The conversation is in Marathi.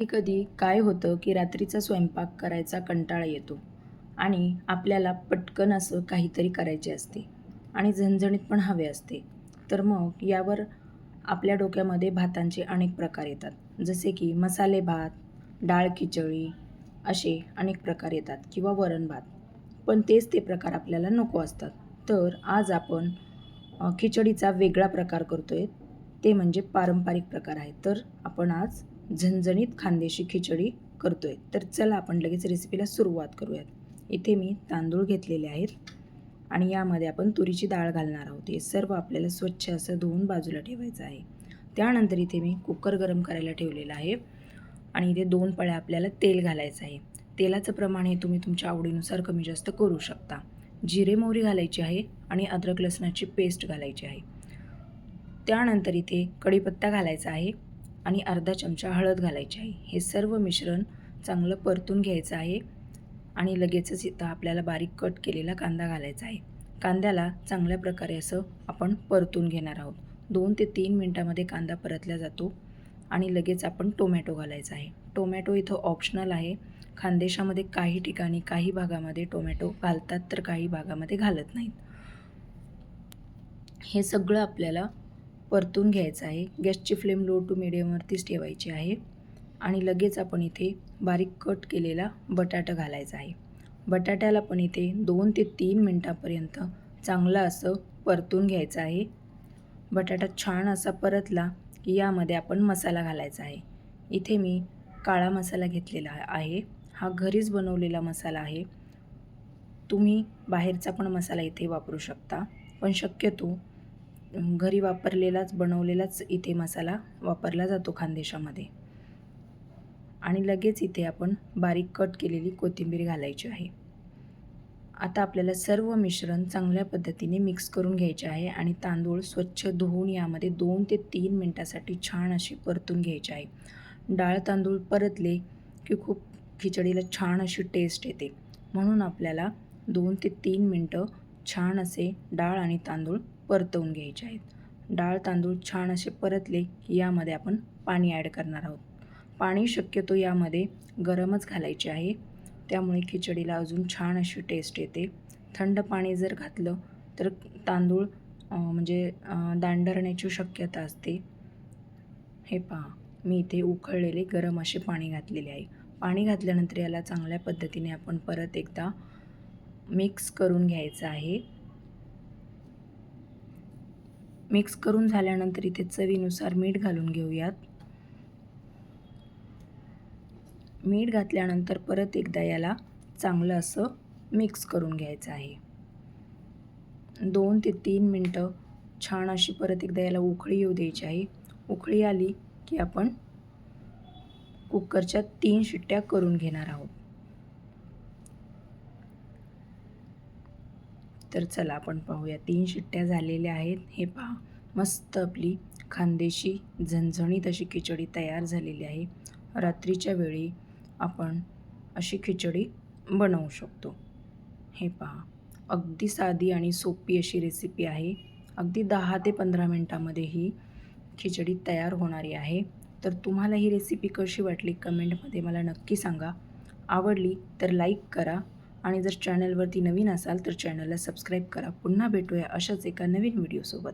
कधी काय होतं की रात्रीचा स्वयंपाक करायचा कंटाळा येतो आणि आपल्याला पटकन असं काहीतरी करायचे असते आणि झणझणीत पण हवे असते. तर मग यावर आपल्या डोक्यामध्ये भातांचे अनेक प्रकार येतात. जसे की मसाले भात डाळ खिचडी असे अनेक प्रकार येतात किंवा वरण भात. पण तेच ते प्रकार आपल्याला नको असतात. तर आज आपण खिचडीचा वेगळा प्रकार करतो आहे ते म्हणजे पारंपरिक प्रकार आहे तर आपण आज झणझणीत खानदेशी खिचडी करतोय. तर चला आपण लगेच रेसिपीला सुरुवात करूयात. इथे मी तांदूळ घेतलेले आहेत आणि यामध्ये आपण तुरीची डाळ घालणार आहोत. हे सर्व आपल्याला स्वच्छ असं धुवून बाजूला ठेवायचं आहे. त्यानंतर इथे मी कुकर गरम करायला ठेवलेला आहे आणि इथे दोन पळ्या आपल्याला तेल घालायचं आहे. तेलाचं प्रमाण हे तुम्ही तुमच्या आवडीनुसार कमी जास्त करू शकता. जिरे मोहरी घालायची आहे आणि अद्रक लसणाची पेस्ट घालायची आहे. त्यानंतर इथे कढीपत्ता घालायचा आहे. आणि अर्धा चमचा हळद घालायची आहे. हे सर्व मिश्रण चांगलं परतून घ्यायचं आहे आणि लगेचच इथं आपल्याला बारीक कट केलेला कांदा घालायचा आहे. कांद्याला चांगल्या प्रकारे असं आपण परतून घेणार आहोत. दोन ते तीन मिनटामध्ये कांदा परतला जातो आणि लगेच आपण टोमॅटो घालायचा आहे. टोमॅटो इथं ऑप्शनल आहे. खानदेशामध्ये काही ठिकाणी काही भागामध्ये टोमॅटो घालतात तर काही भागामध्ये घालत नाहीत. हे सगळं आपल्याला परतून घ्यायचा आहे. गॅसची फ्लेम लो टू मिडियमवरतीच ठेवायची आहे. आणि लगेच आपण इथे बारीक कट केलेला बटाटा घालायचा आहे. बटाट्याला पण इथे दोन ते तीन मिनटापर्यंत चांगलं असं परतून घ्यायचं आहे. बटाटा छान असा परतला की यामध्ये आपण मसाला घालायचा आहे. इथे मी काळा मसाला घेतलेला आहे. हा घरीच बनवलेला मसाला आहे. तुम्ही बाहेरचा पण मसाला इथे वापरू शकता. पण शक्यतो घरी वापरलेलाच बनवलेलाच इथे मसाला वापरला जातो खानदेशामध्ये. आणि लगेच इथे आपण बारीक कट केलेली कोथिंबीर घालायची आहे. आता आपल्याला सर्व मिश्रण चांगल्या पद्धतीने मिक्स करून घ्यायचे आहे आणि तांदूळ स्वच्छ धुवून यामध्ये दोन ते तीन मिनटासाठी छान अशी परतून घ्यायची आहे. डाळ तांदूळ परतले की खूप खिचडीला छान अशी टेस्ट येते. म्हणून आपल्याला दोन ते तीन मिनटं छान असे डाळ आणि तांदूळ परतवून घ्यायचे आहेत. डाळ तांदूळ छान असे परतले की यामध्ये आपण पाणी ॲड करणार आहोत. पाणी शक्यतो यामध्ये गरमच घालायचे आहे. त्यामुळे खिचडीला अजून छान अशी टेस्ट येते. थंड पाणी जर घातलं तर तांदूळ म्हणजे दांडरण्याची शक्यता असते. हे पहा मी इथे उकळलेले गरम असे पाणी घातलेले आहे. पाणी घातल्यानंतर याला चांगल्या पद्धतीने आपण परत एकदा मिक्स करून घ्यायचं आहे. मिक्स करून झाल्यानंतर इथे चवीनुसार मीठ घालून घेऊयात. मीठ घातल्यानंतर परत एकदा याला चांगलं असं मिक्स करून घ्यायचं आहे. दोन ते तीन मिनटं छान अशी परत एकदा याला उकळी येऊ द्यायची आहे. उकळी आली की आपण कुकरच्या तीन शिट्ट्या करून घेणार आहोत. तर चला आपण पाहूया. तीन शिट्ट्या झालेल्या आहेत. हे पहा. मस्त आपली खानदेशी झणझणीत अशी खिचडी तयार झालेली आहे. रात्रीच्या वेळी आपण अशी खिचडी बनवू शकतो. हे पहा. अगदी साधी आणि सोपी अशी रेसिपी आहे. अगदी दहा ते पंधरा मिनटामध्ये ही खिचडी तयार होणारी आहे. तर तुम्हाला ही रेसिपी कशी वाटली? कमेंटमध्ये मला नक्की सांगा. आवडली तर लाईक करा. आणि जर चॅनलवरती नवीन असाल तर चॅनलला सबस्क्राईब करा. पुन्हा भेटूया अशाच एका नवीन व्हिडिओसोबत.